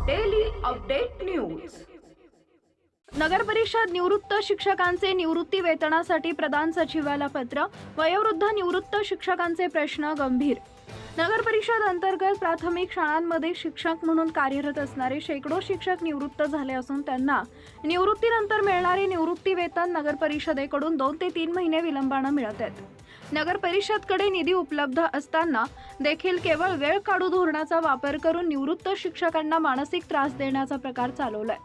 Update news नगर परिषद निवृत्त शिक्षकांचे निवृत्ती वेतनासाठी प्रधान सचिवाला पत्र वयोवृद्ध निवृत्त शिक्षकांचे प्रश्न गंभीर. नगर परिषद अंतर्गत प्राथमिक शाळांमध्ये शिक्षक म्हणून कार्यरत असणारे शेकडो शिक्षक निवृत्त झाले असून त्यांना निवृत्तीनंतर मिळणारे निवृत्ती वेतन नगर परिषदेकडून दोन ते तीन महिने विलंबानं मिळत आहेत. नगर परिषदकडे निधी उपलब्ध असताना देखील केवळ वेळ काढू धोरणाचा वापर करून निवृत्त शिक्षकांना मानसिक त्रास देण्याचा प्रकार चालवलाय.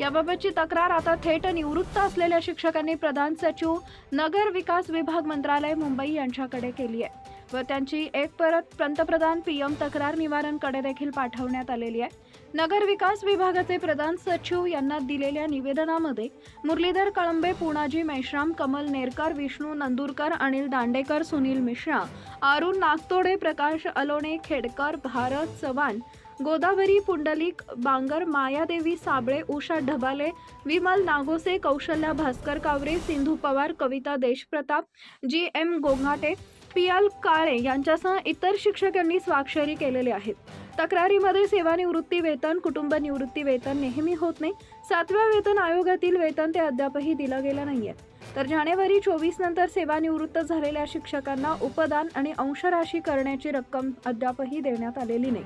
याबाबतची तक्रार आता थेट निवृत्त असलेल्या शिक्षकांनी प्रधान सचिव नगर विकास विभाग मंत्रालय मुंबई यांच्याकडे केली आहे. व त्यांची एक परत पंतप्रधान पी एम तक्रार निवारणकडे देखील पाठवण्यात आलेली आहे. नगर विकास विभागाचे प्रधान सचिव यांना दिलेल्या निवेदनामध्ये Muralidhar Kalambe Punaji Meshram Kamal Nerkar Vishnu Nandurkar Anil Dandekar Sunil Mishra Arun Nagtode Prakash Alone Khedkar Bharat Chavan Godavari Pundlik Bangar Mayadevi Sable Usha Dhabale Vimal Nagose Kaushalya Bhaskar Kaware Sindhu Pawar Kavita Deshpratap G M Gonghate L Kale यांच्यासह इतर शिक्षक यांनी स्वाक्षरी केलेले आहेत. तक्रारीमध्ये सेवानिवृत्ती वेतन कुटुंब निवृत्ती वेतन नेहमी होत नाही. सातव्या वेतन आयोगातील वेतन ते अद्यापही दिलं गेलं नाहीये. तर जानेवारी चोवीस नंतर सेवानिवृत्त झालेल्या शिक्षकांना उपदान आणि अंशराशी करण्याची रक्कम अद्यापही देण्यात आलेली नाही.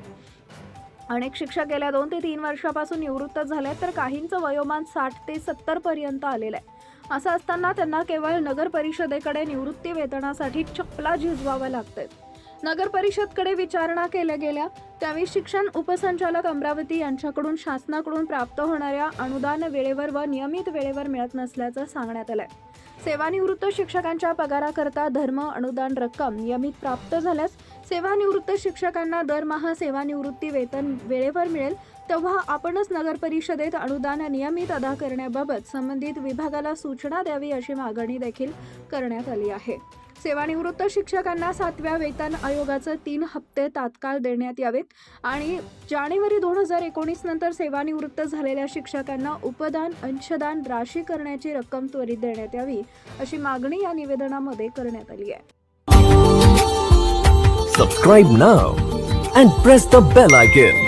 अनेक शिक्षक गेल्या दोन ते तीन वर्षापासून निवृत्त झाले तर काहींचं वयोमान साठ ते सत्तर पर्यंत आलेलं आहे. असं असताना त्यांना केवळ नगर परिषदेकडे निवृत्ती वेतनासाठी चपला झिजवाव्या लागतात नगर परिषदकडे विचारणा केल्या गेल्या त्यावेळी शिक्षण उपसंचालक अमरावती यांच्याकडून शासनाकडून प्राप्त होणाऱ्या अनुदान वेळेवर व नियमित वेळेवर मिळत नसल्याचं सांगण्यात आलं आहे सेवानिवृत्त शिक्षकांच्या पगाराकरता धर्म अनुदान रक्कम नियमित प्राप्त झाल्यास सेवानिवृत्त शिक्षकांना दरमहा सेवानिवृत्ती वेतन वेळेवर मिळेल. तेव्हा आपणच नगर परिषदेत अनुदान नियमित अदा करण्याबाबत संबंधित विभागाला सूचना द्यावी अशी मागणी देखील करण्यात आली आहे सेवानिवृत्त शिक्षकांना सातव्या वेतन आयोगाचे तीन हप्ते तात्काळ देण्यात यावेत आणि जानेवारी दोन हजार एकोणीस नंतर सेवानिवृत्त झालेल्या शिक्षकांना उपदान अंशदान राशी करण्याची रक्कम त्वरित देण्यात यावी अशी मागणी या निवेदनामध्ये करण्यात आली आहे subscribe now and press the bell icon.